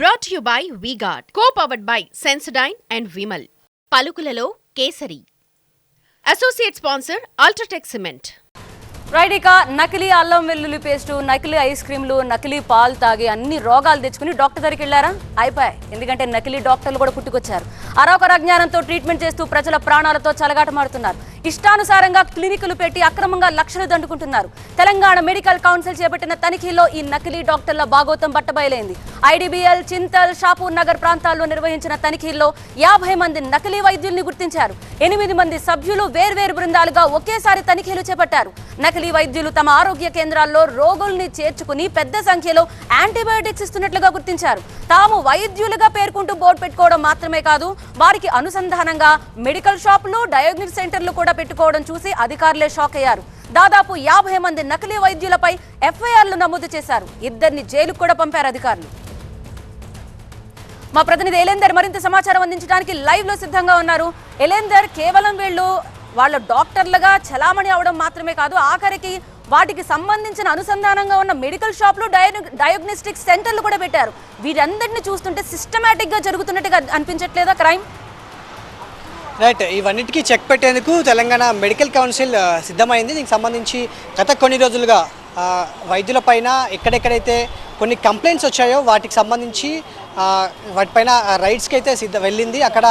Brought you by VGuard co powered by Sensodyne and Vimal పలుకులలో Kesari. Associate sponsor UltraTech cement right ఇక నకిలీ అల్లం వెల్లుల్లి paste నకిలీ ice క్రీమ్లు నకిలీ పాలు తాగి అన్ని రోగాలు తెచ్చుకుని డాక్టర్ దగ్గరికి వెళ్ళారా? అయిపోయాయి. ఎందుకంటే నకిలీ డాక్టర్లు కూడా పుట్టుకొచ్చారు. అరొకర అజ్ఞానంతో ట్రీట్మెంట్ చేస్తూ ప్రజల ప్రాణాలతో చలగాటమాడుతున్నారు. ఇష్టానుసారంగా క్లినికులు పెట్టి అక్రమంగా లక్షలు దండుకుంటున్నారు. తెలంగాణ మెడికల్ కౌన్సిల్ చేపట్టిన తనిఖీలో ఈ నకిలీ డాక్టర్ల భాగోతం బట్టబయలైంది. ఐడిబిఎల్ చింతల్ షాపూర్ నగర్ ప్రాంతాల్లో నిర్వహించిన తనిఖీల్లో యాభై మంది నకిలీ వైద్యుల్ని గుర్తించారు. ఎనిమిది మంది సభ్యులు వేర్వేరు బృందాలుగా ఒకేసారి తనిఖీలు చేపట్టారు. నకిలీ వైద్యులు తమ ఆరోగ్య కేంద్రాల్లో రోగుల్ని చేర్చుకుని పెద్ద సంఖ్యలో యాంటీబయోటిక్స్ ఇస్తున్నట్లుగా గుర్తించారు. తాము వైద్యులుగా పేర్కొంటూ బోర్డు పెట్టుకోవడం మాత్రమే కాదు వారికి అనుసంధానంగా మెడికల్ షాపులు డయాగ్నిక్ సెంటర్లు కూడా పెట్టుకోవడం చూసి అధికారులే షాక్ అయ్యారు. దాదాపు యాభై మంది నకిలీ వైద్యులపై ఎఫ్ఐఆర్లు నమోదు చేశారు. ఇద్దరిని జైలుకు కూడా పంపారు అధికారులు. మా ప్రతినిధి ఎలేందర్ మరింత సమాచారం అందించడానికి లైవ్లో సిద్ధంగా ఉన్నారు. ఎలేందర్ కేవలం వీళ్ళు వాళ్ళ డాక్టర్లుగా చలామణి అవడం మాత్రమే కాదు ఆఖరికి వాటికి సంబంధించిన అనుసంధానంగా ఉన్న మెడికల్ షాప్లు డయాగ్నోస్టిక్ సెంటర్లు కూడా పెట్టారు. వీరందరిని చూస్తుంటే సిస్టమేటిక్గా జరుగుతున్నట్టుగా అనిపించట్లేదా క్రైమ్ రైట్ ఇవన్నిటికీ చెక్ పెట్టేందుకు తెలంగాణ మెడికల్ కౌన్సిల్ సిద్ధమైంది. దీనికి సంబంధించి గత కొన్ని రోజులుగా వైద్యులపైన ఎక్కడెక్కడైతే కొన్ని కంప్లైంట్స్ వచ్చాయో వాటికి సంబంధించి వాటిపైన రైడ్స్కి అయితే సిద్ధ వెళ్ళింది. అక్కడ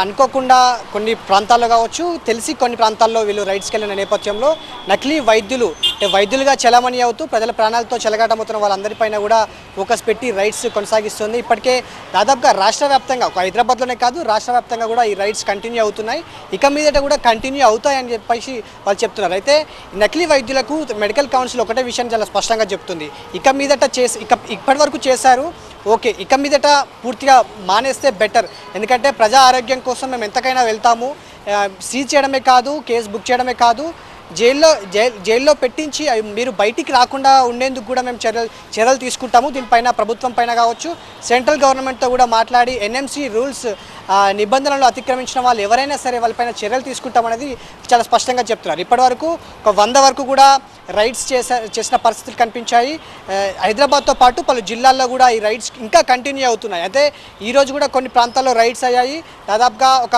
అనుకోకుండా కొన్ని ప్రాంతాల్లో కావచ్చు తెలిసి కొన్ని ప్రాంతాల్లో వీళ్ళు రైడ్స్కి వెళ్ళిన నేపథ్యంలో నకిలీ వైద్యులు అంటే వైద్యులుగా చలామణి అవుతూ ప్రజల ప్రాణాలతో చెలగాటమవుతున్న వాళ్ళందరిపైన కూడా ఫోకస్ పెట్టి రైడ్స్ కొనసాగిస్తుంది. ఇప్పటికే దాదాపుగా రాష్ట్ర వ్యాప్తంగా ఒక హైదరాబాద్లోనే కాదు రాష్ట్ర వ్యాప్తంగా కూడా ఈ రైడ్స్ కంటిన్యూ అవుతున్నాయి. ఇక మీదట కూడా కంటిన్యూ అవుతాయని చెప్పేసి వాళ్ళు చెప్తున్నారు. అయితే నకిలీ వైద్యులకు మెడికల్ కౌన్సిల్ ఒకటే విషయం చాలా స్పష్టంగా చెప్తుంది. ఇక మీదట చేసి ఇక ఇప్పటి వరకు చేశారు ఓకే. ఇక మీదట పూర్తిగా మానేస్తే బెటర్. ఎందుకంటే ప్రజా ఆరోగ్యం కోసం మేము ఎంతకైనా వెళ్తాము. సీజ్ చేయడమే కాదు కేసు బుక్ చేయడమే కాదు. జైల్లో జైల్లో పెట్టించి మీరు బయటికి రాకుండా ఉండేందుకు కూడా మేము చర్యలు చర్యలు తీసుకుంటాము. దీనిపైన ప్రభుత్వం పైన కావచ్చు సెంట్రల్ గవర్నమెంట్తో కూడా మాట్లాడి ఎన్ఎంసీ రూల్స్ నిబంధనలు అతిక్రమించిన వాళ్ళు ఎవరైనా సరే వాళ్ళపైన చర్యలు తీసుకుంటామనేది చాలా స్పష్టంగా చెప్తున్నారు. ఇప్పటివరకు ఒక వంద వరకు కూడా రైడ్స్ చేసే చేసిన పరిస్థితులు కనిపించాయి. హైదరాబాద్తో పాటు పలు జిల్లాల్లో కూడా ఈ రైడ్స్ ఇంకా కంటిన్యూ అవుతున్నాయి. అయితే ఈరోజు కూడా కొన్ని ప్రాంతాల్లో రైడ్స్ అయ్యాయి. దాదాపుగా ఒక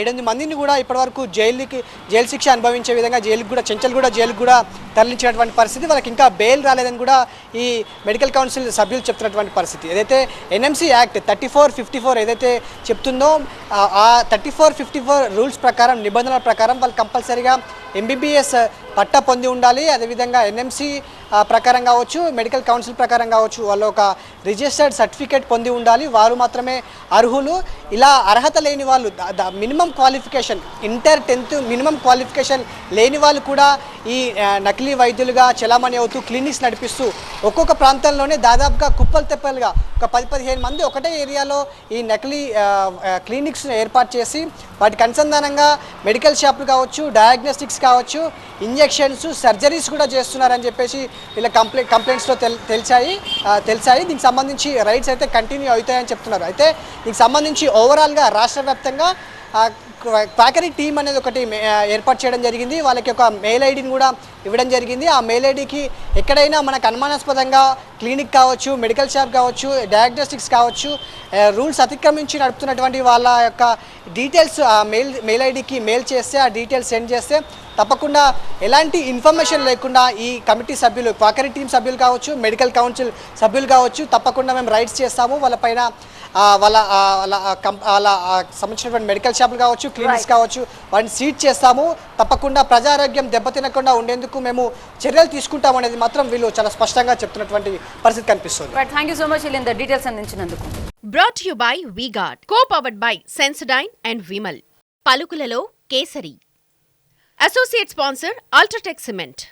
ఏడెనిమిది మందిని కూడా ఇప్పటివరకు జైలుకి జైలు శిక్ష అనుభవించే విధంగా జైలుకి కూడా చెంచల్ కూడా జైలు కూడా తరలించినటువంటి పరిస్థితి. వాళ్ళకి ఇంకా బెయిల్ రాలేదని కూడా ఈ మెడికల్ కౌన్సిల్ సభ్యులు చెప్తున్నటువంటి పరిస్థితి. ఏదైతే NMC act thirty four fifty four ఏదైతే చెప్తుందో ఆ- ఆ thirty four fifty four rules ప్రకారం నిబంధనల ప్రకారం వాళ్ళు కంపల్సరీగా ఎంబీబీఎస్ పట్టా పొంది ఉండాలి. అదేవిధంగా ఎన్ఎంసీ ప్రకారం కావచ్చు మెడికల్ కౌన్సిల్ ప్రకారం కావచ్చు వాళ్ళు ఒక రిజిస్టర్డ్ సర్టిఫికేట్ పొంది ఉండాలి. వారు మాత్రమే అర్హులు. ఇలా అర్హత లేని వాళ్ళు minimum qualification inter tenth minimum qualification లేని వాళ్ళు కూడా ఈ నకిలీ వైద్యులుగా చలామణి అవుతూ క్లినిక్స్ నడిపిస్తూ ఒక్కొక్క ప్రాంతంలోనే దాదాపుగా కుప్పలు తెప్పలుగా ఒక పది పదిహేను మంది ఒకటే ఏరియాలో ఈ నకిలీ క్లినిక్స్ ఏర్పాటు చేసి వాటికి అనుసంధానంగా మెడికల్ షాపులు కావచ్చు డయాగ్నోస్టిక్స్ కావచ్చు ఇంజెక్షన్స్ సర్జరీస్ కూడా చేస్తున్నారని చెప్పేసి ఇలా కంప్లైంట్ కంప్లైంట్స్లో తెల్ తెలిసాయి. తెలిసాయి. దీనికి సంబంధించి రైట్స్ అయితే కంటిన్యూ అవుతాయని చెప్తున్నారు. అయితే దీనికి సంబంధించి ఓవరాల్గా రాష్ట్ర వ్యాప్తంగా క్వాకరీ టీం అనేది ఒకటి ఏర్పాటు చేయడం జరిగింది. వాళ్ళకి ఒక మెయిల్ ఐడిని కూడా ఇవ్వడం జరిగింది. ఆ మెయిల్ ఐడికి ఎక్కడైనా మనకు అనుమానాస్పదంగా క్లినిక్ కావచ్చు మెడికల్ షాప్ కావచ్చు డయాగ్నోస్టిక్స్ కావచ్చు రూల్స్ అతిక్రమించి నడుపుతున్నటువంటి వాళ్ళ యొక్క డీటెయిల్స్ ఆ మెయిల్ మెయిల్ ఐడికి మెయిల్ చేస్తే ఆ డీటెయిల్స్ సెండ్ చేస్తే తప్పకుండా ఎలాంటి ఇన్ఫర్మేషన్ లేకుండా ఈ కమిటీ సభ్యులు క్వాకరీ టీం సభ్యులు కావచ్చు మెడికల్ కౌన్సిల్ సభ్యులు కావచ్చు తప్పకుండా మేము రైట్స్ చేస్తాము. వాళ్ళపైన వాళ్ళ ఆ, వాళ్ళ సంబంధించినటువంటి మెడికల్ షాపులు కావచ్చు క్లినిక్స్ కావచ్చు వాటిని సీట్ చేస్తాము. తప్పకుండా ప్రజారోగ్యం దెబ్బతినకుండా ఉండేందుకు మేము చర్యలు తీసుకుంటాం అనేది మాత్రం వీళ్ళు చాలా స్పష్టంగా చెప్తున్నటువంటి పరిస్థితి కనిపిస్తుంది. Thank you so much details అందించినందుకు. Brought you by VGuard co powered by Sensodyne and Vimal పలుకులలో Kesari. Associate sponsor UltraTech cement